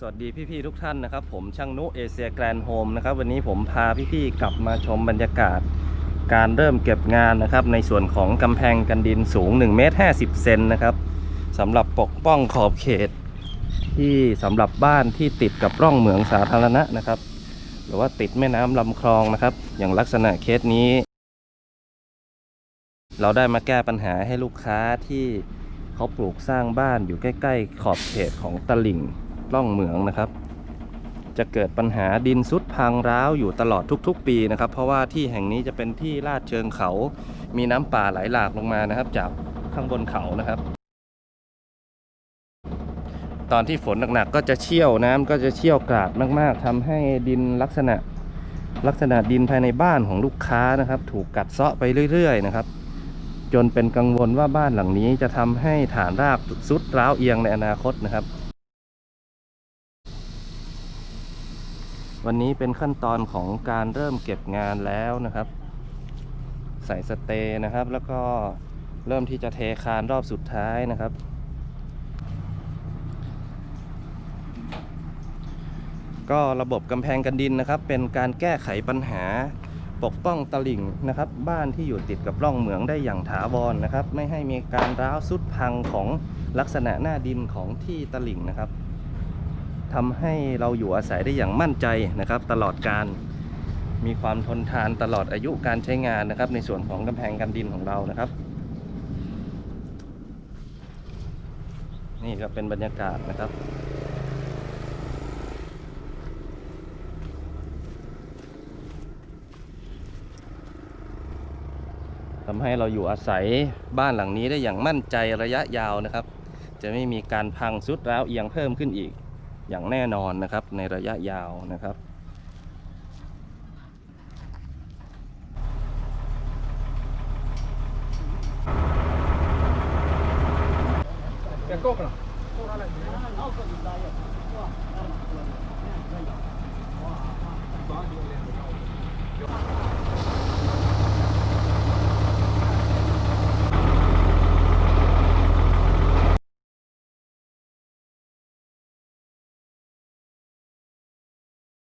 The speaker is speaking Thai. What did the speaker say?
สวัสดีพี่ๆทุกท่านนะครับ ผมช่างนุเอเชียแกรนด์โฮมนะครับวันนี้ผมพาพี่ๆกลับมาชมบรรยากาศ การเริ่มเก็บงานนะครับ ในส่วนของกำแพงกันดินสูง1เมตร50เซนนะครับสำหรับปกป้องขอบเขต ที่สำหรับบ้านที่ติดกับร่องเหมืองสาธารณะนะครับ หรือว่าติดแม่น้ำลำคลองนะครับ อย่างลักษณะเคสนี้ เราได้มาแก้ปัญหาให้ลูกค้าที่เขาปลูกสร้างบ้านอยู่ใกล้ ๆ ขอบเขตของตลิ่ง ร่องเหมืองนะครับ จะเกิดปัญหาดินซุดพังร้าวอยู่ตลอดทุกๆ ปีนะครับ เพราะว่าที่แห่งนี้จะเป็นที่ลาดเชิงเขา มีน้ำป่าไหลหลากลงมานะครับ จากข้างบนเขานะครับ ตอนที่ฝนหนักๆก็จะเชี่ยวน้ำก็จะเชี่ยวกราดมากๆทำให้ดินลักษณะลักษณะดินภายในบ้านของลูกค้านะครับ ถูกกัดเซาะไปเรื่อย ๆ นะครับ จนเป็นกังวลว่าบ้านหลังนี้จะทำให้ฐานรากสุดร้าวเอียงในอนาคตนะครับ วันนี้เป็นขั้นตอนของการเริ่มเก็บงานแล้วนะครับ ใส่สเตย์นะครับ แล้วก็เริ่มที่จะเทคานรอบสุดท้ายนะครับ ก็ระบบกำแพงกันดินนะครับ เป็นการแก้ไขปัญหาปกป้องตลิ่งนะครับ บ้านที่อยู่ติดกับร่องเหมืองได้อย่างถาวรนะครับ ไม่ให้มีการร้าวสุดพังของลักษณะหน้าดินของที่ตลิ่งนะครับ ทำให้เราอยู่อาศัยได้อย่างมั่นใจนะครับ ตลอดการมีความทนทานตลอดอายุการใช้งานนะครับ ในส่วนของกำแพงกันดินของเรานะครับ นี่ก็เป็นบรรยากาศนะครับทำให้เราอยู่อาศัยบ้านหลังนี้ได้อย่างมั่นใจระยะยาวนะครับ จะไม่มีการพังสุดร้าวเอียงเพิ่มขึ้นอีก อย่างแน่นอนนะครับในระยะยาวนะครับ Ja, kook nog.